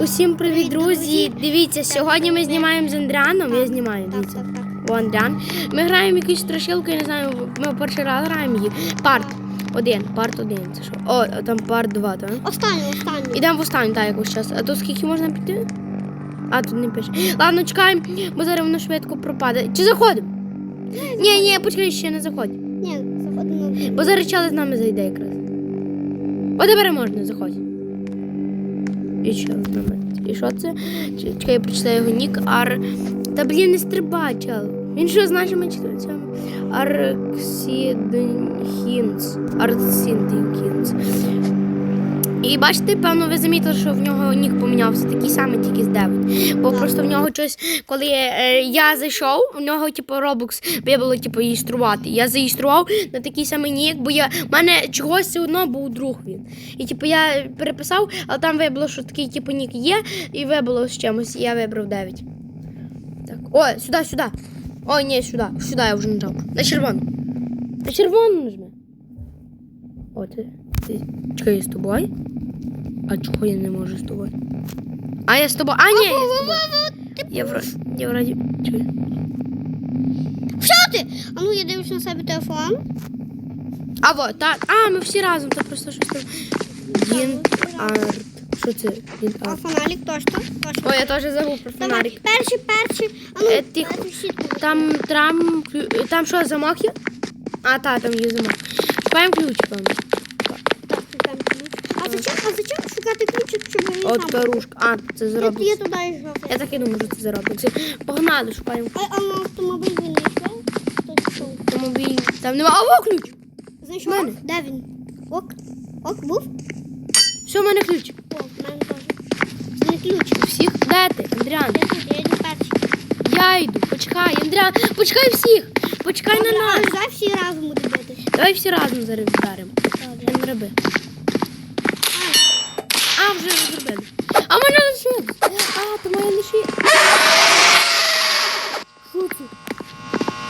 Усім привіт, друзі! Дивіться, сьогодні ми знімаємо з Андріаном. Я знімаю, дивіться. так, так. О, Андріан. Ми граємо якусь страшилку, я не знаю, ми перший раз граємо її. Парт один, парт один. Це що? О, там парт два, так? Останню, останню. Ідемо в останню, так, якось час. А то скільки можна піти? А, тут не пише. Ладно, чекаємо, бо зараз воно швидко пропаде. Чи заходимо? Ні, ні, почекай, ще не заходь. Ні, заходимо. Бо зараз чали з нами зайде якраз. О, тепер можна, заходь. І що? Це? Чекай, я прочитаю його нік. Ар. Та блін, не стрибай. Він що значить ми читаємо цьому? Арксідхінц. І бачите, певно, ви замітили, що в нього нік помінявся, такий самий, тільки з 9. Бо Так. просто в нього щось, коли е, я зайшов, у нього, типу, робокс вибило, типу, реєструвати. Я зареєстрував на такий самий нік, бо я в мене чогось все одно був друг він. І типу я переписав, але там вибило, що такий типу нік є, і вибило з чимось, і я вибрав 9. Так. О, сюди, сюди. Ой, ні, сюди. Сюди я вже нажав. На червону. На червону нажми. О, ти. Чекай, я з тобою? А чого я не можу з тобою? А я з тобою. А, ні, я вроді. Я вроді. Що ти? А ну я дивлюсь на себе телефон. А вот, так. А, ми всі разом, це просто щось там. Гінт арт. Що це? Гінт А арт. фонарик точно? Точно. Ой, я теж забув про Давай, фонарик. перший, перший. А ну, Е, тихо. давайте всі тут. Там, там, клю- там що, замок є? А, та, там є замок. Шукаємо ключ, певно. Так, шукаємо ключ. А зачем, а зачем шукати ключик, щоб він От сам? карушка. А, це Я, заробить. я туди йшов. Я так і думаю, що це заробить. Це- Погнали, шукаємо А, а на автомобіль він не йшов? Хтось йшов. автомобіль. Там нема. А, во ключ! Знайшов? Мене. Де він? Ок. Ок, був? Все, в мене ключ. О, в мене теж. Це не ключ. Всіх? Де ти, Андріан? Я тут, я йду перший. Я йду. Почекай, Андріан. Почекай всіх. Почекай на нас. Давай всі разом будемо бити. Давай всі разом зараз вдаримо. Добре. Не роби. А, вже зробили. А в мене лише. А, то моя лише. Що це?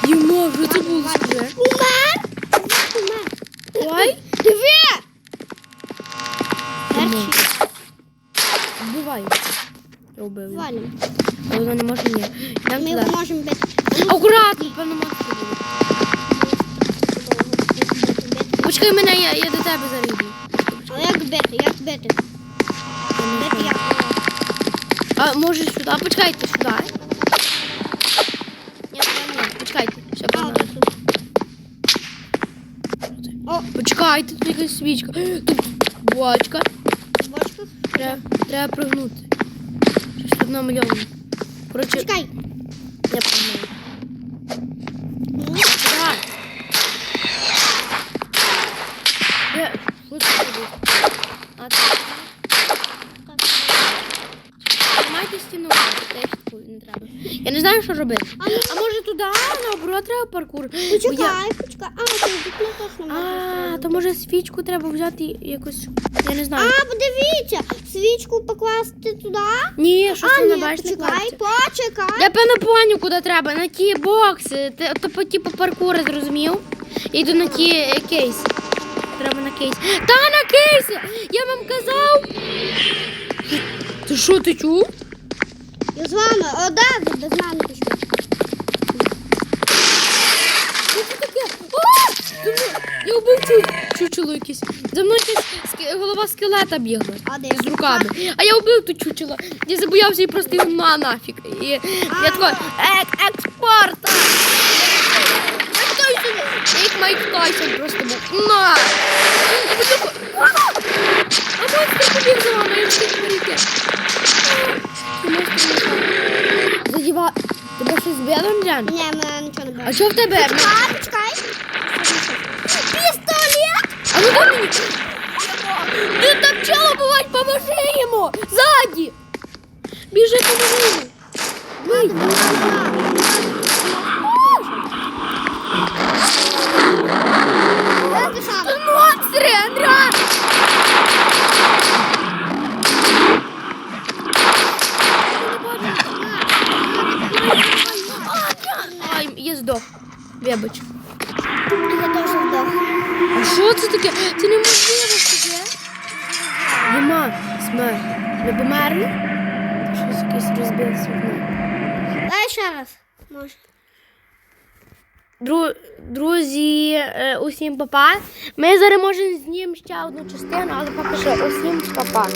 Єма, вже це було вже. Умер! Умер. Ой. Диви! Перший. Вбивай. Я вбив. Валим. А Вона не може ні. Йдемо Ми туди. його можемо бити. Акуратно, певно, буде. Почекай мене, я, я до тебе зараз йду. Але як бити? Як бити? Я? А може сюди? Почекайте сюди. Ні, ні. Почекайте. А, погнали. О, Почекайте, тут якась свічка. Тут бочка. в. Треба, треба прогнути. Щось тут намальовано. Коротше, Чекай. я погнав. Ну, Давай. Я... Що це робить? А, так. Тримайте стіну, теж не треба. Я не знаю, що робити. А ну, А може туди, наоборот, треба паркур? Я- Почекай, почекай. А, ти тут не А, то може свічку треба взяти якось. Я не знаю. А, подивіться, свічку покласти туди. Ні, що це на башні почекай, почекай. Я певно поняв, куди треба. На ті бокси. Те- То по типу паркури зрозумів. Я йду на ті е, кейси. Треба на кейс. Та на кейси! Я вам казав. Ти що, ти чув? Я з вами. О, да, без мене пішли. Що це таке? Я вбив чучело якесь. За мною якась голова скелета бігла. З руками. А я вбив ту чучело. Я забоявся і просто його на нафіг. І я такой, ек, експорта! Майк Тайсон просто був. На! Збило, Андріан? Ні, мене нічого не А бачить. що в тебе? Почекай, почекай. Пістолет! А ну дай мені. Ти там пчела бувать, поможи йому! Ззаді! Біжи, поможи йому на, на, на. Де ти сам? Тут монстри, Андріан! Ай, я здох. Вибач. Я теж здох. А що це таке? Це неможливо таке. Нема смерть. Ми померли? якийсь розбився. Дай ще раз. Може. Дру, друзі, е, усім папа. Ми зараз можемо знімемо ще одну частину, але поки що усім папа.